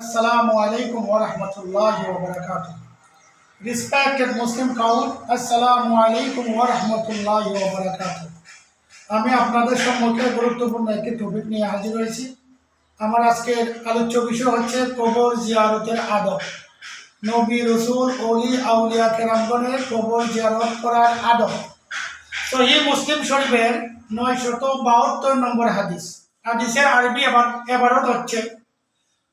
Assalamu alaikum wa rahmatullahi wa barakatuh. Respected Muslim crowd, Assalamu alaikum wa rahmatullahi wa barakatuh. আমি আপনাদের সম্মুখে গুরুত্বপূর্ণ একটি টপিক নিয়ে হাজির হয়েছি আমার আজকের আলোচ্য বিষয় হচ্ছে কবর জিয়ারতের আদব নবী রসুল অলি আউলিয়া কেরামগণের কবর জিয়ারত করার আদব সহি মুসলিম শরীফের নয়শত বাহাত্তর নম্বর হাদিস হাদিসের আরবি এবার এবারত হচ্ছে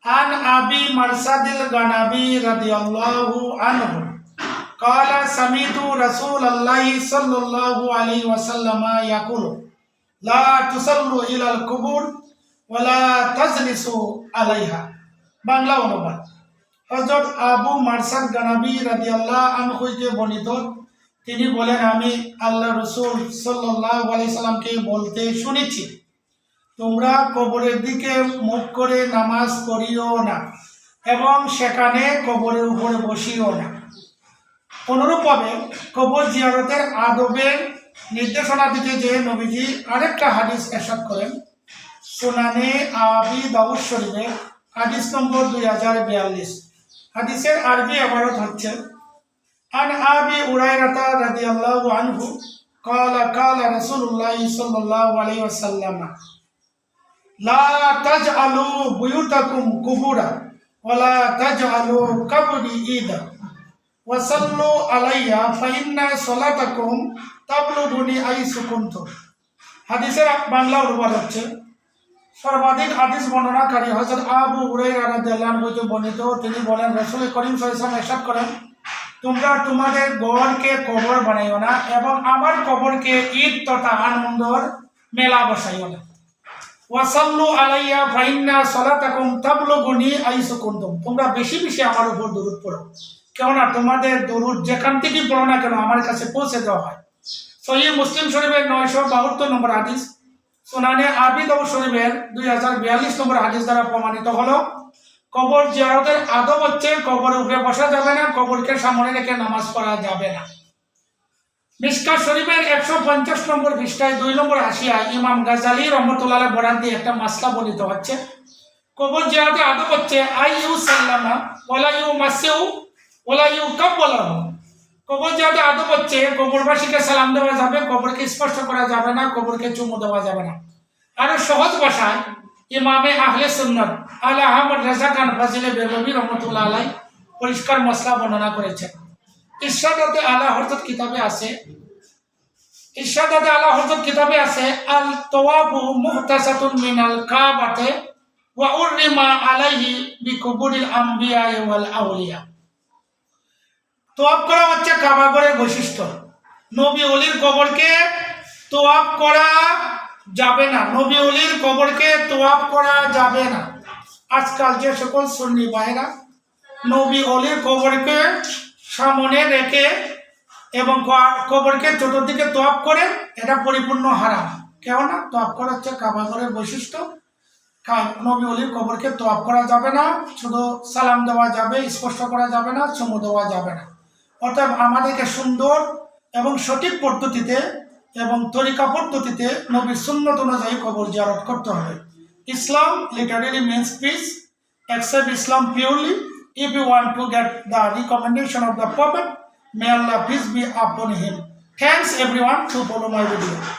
عن أبي مرصد الغنبي رضي الله عنه قال سمعت رسول الله صلى الله عليه وسلم يقول لا تصلوا إلى القبور ولا تجلسوا عليها বাংলা অনুবাদ হজরত আবু মারসাদ গানাবি রাদিয়াল্লাহ আনহুকে বর্ণিত তিনি বলেন আমি আল্লাহ রসুল সাল্লাহ আলাইহি সাল্লামকে বলতে শুনেছি তোমরা কবরের দিকে মুখ করে নামাজ পড়িও না এবং সেখানে কবরের উপরে বসিও না অনুরূপভাবে কবর জিয়ারতের আদবের নির্দেশনা দিতে যে নবীজি আরেকটা হাদিস এরশাদ করেন সুনানে আবি দাউদ শরীফের হাদিস নম্বর দুই হাজার বিয়াল্লিশ হাদিসের আরবি আবারত হচ্ছে عن أبي هريرة رضي الله عنه قال قال رسول الله صلى الله عليه وسلم লা কুবুরা আলাইয়া হাদিসের বাংলা হচ্ছে, সর্বাধিক হাদিস বর্ণনাকারী আবু তিনি বলেন, রাসূল করিম সাল্লাল্লাহু আলাইহি করেন, তোমরা তোমাদের গড়কে কবর বানাইও না এবং আমার কবরকে ঈদ তথা আনন্দর মেলা বসাইও না। তোমরা বেশি বেশি আমার উপর দরুদ পড়ো। কেননা তোমাদের দরুদ যেখান থেকেই পড়ো না কেন, আমার কাছে পৌঁছে দেওয়া হয়। সহিহ মুসলিম শরীফের নয়শো বাহাত্তর নম্বর হাদিস, সোনানে আবিদ ও শরীফের দুই হাজার বিয়াল্লিশ নম্বর হাদিস দ্বারা প্রমাণিত হলো, কবর জিয়ারতের আদব হচ্ছে কবরের উপরে বসা যাবে না, কবরকে সামনে রেখে নামাজ পড়া যাবে না। মিসকা শরীফের একশো পঞ্চাশ নম্বর পৃষ্ঠায়, দুই নম্বর আসিয়া ইমাম গাজালি রহমতুল্লাহ বরান দিয়ে একটা মাসলা বর্ণিত হচ্ছে। কবর জিয়ারতে আদব হচ্ছে আই ইউ সাল্লামা ওলা ইউ মাসেউ ওলা ইউ কাব বলাম কবর জিয়ারতে আদব হচ্ছে, কবরবাসীকে সালাম দেওয়া যাবে, কবরকে স্পর্শ করা যাবে না, কবরকে চুমু দেওয়া যাবে না। আরও সহজ ভাষায়, ইমামে আহলে সুন্নত আলা আহমদ রাজা খান ফাজিলে বেগবী রহমতুল্লাহ আলাই পরিষ্কার মশলা বর্ণনা করেছেন। ইরশাদাতে আলা হযরত কিতাবে আছে। ইরশাদাতে আলা হযরত কিতাবে আছে, আল তাওয়াফু মুহতাসাতুন মিনাল কাবাতে ওয়া উররিমা আলাইহি বিকুবুরিল আম্বিয়া ওয়াল আউলিয়া। তোয়াব করা হচ্ছে কাবাগরের বৈশিষ্ট্য। নবী অলির কবরকে তোয়াব করা যাবে না। নবী অলির কবরকে তোয়াব করা যাবে না। আজকাল যে সকল সুন্নি ভাইরা নবী অলির কবরকে সামনে রেখে এবং কবরকে চতুর্দিকে তোয়াব করে এটা পরিপূর্ণ হারাম। কেননা তপ করা হচ্ছে কাবাগরের বৈশিষ্ট্য। নবী কবরকে তপ করা যাবে না, শুধু সালাম দেওয়া যাবে, স্পর্শ করা যাবে না চুমু দেওয়া যাবে না। অতএব আমাদেরকে সুন্দর এবং সঠিক পদ্ধতিতে এবং তরিকা পদ্ধতিতে নবীর সুন্নত অনুযায়ী কবর জিয়ারত করতে হবে। Islam literally means peace accept Islam purely if you want to get the recommendation of the Prophet. May Allah peace be upon him. Thanks everyone to follow my video.